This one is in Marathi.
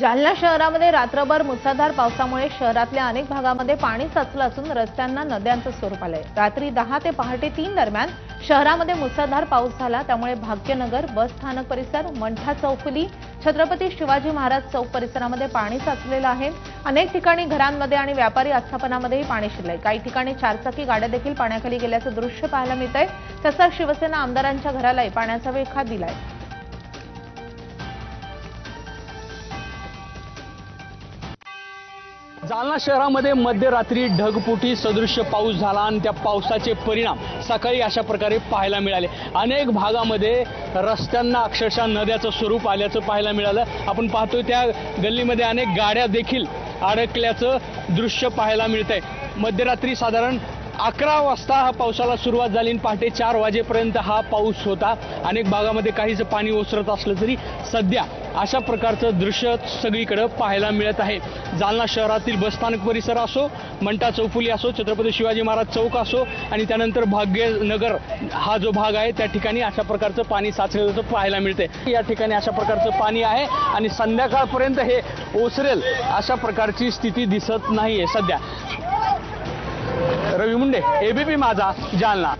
जालना शहरामध्ये रात्रभर मुसळधार पावसामुळे शहरातल्या अनेक भागामध्ये पाणी साचलं असून रस्त्यांना नद्यांचं स्वरूप आलंय. रात्री दहा ते पहाटे तीन दरम्यान शहरामध्ये मुसळधार पाऊस झाला. त्यामुळे भाग्यनगर बस स्थानक परिसर मंठा चौफुली छत्रपती शिवाजी महाराज चौक परिसरामध्ये पाणी साचलेलं आहे. अनेक ठिकाणी घरांमध्ये आणि व्यापारी आस्थापनामध्येही पाणी शिरलंय. काही ठिकाणी चारचाकी गाड्या देखील पाण्याखाली गेल्याचं दृश्य पाहायला मिळतंय. तसंच शिवसेना आमदारांच्या घरालाही पाण्याचा वेखा दिलाय. जालना शहरामध्ये मध्यरात्री ढगपुटी सदृश्य पाऊस झाला आणि त्या पावसाचे परिणाम सकाळी अशा प्रकारे पाहायला मिळाले. अनेक भागामध्ये रस्त्यांना अक्षरशः नद्याचं स्वरूप आल्याचं पाहायला मिळालं. आपण पाहतोय त्या गल्लीमध्ये अनेक गाड्या देखील अडकल्याचं दृश्य पाहायला मिळतंय. मध्यरात्री साधारण अकरा वाजता हा पावसाला सुरुवात झाली आणि पहाटे चार वाजेपर्यंत हा पाऊस होता. अनेक भागामध्ये काहीच पाणी ओसरत असलं तरी सध्या अशा प्रकारचं दृश्य सगळीकडे पाहायला मिळत आहे. जालना शहरातील बसस्थानक परिसर असो मंटा चौफुली असो छत्रपती शिवाजी महाराज चौक असो आणि त्यानंतर भाग्यनगर हा जो भाग आहे त्या ठिकाणी अशा प्रकारचं पाणी साचलेलं पाहायला मिळते. या ठिकाणी अशा प्रकारचं पाणी आहे आणि संध्याकाळपर्यंत हे ओसरेल अशा प्रकारची स्थिती दिसत नाहीये सध्या. रवी मुंडे एबीपी माझा जालना.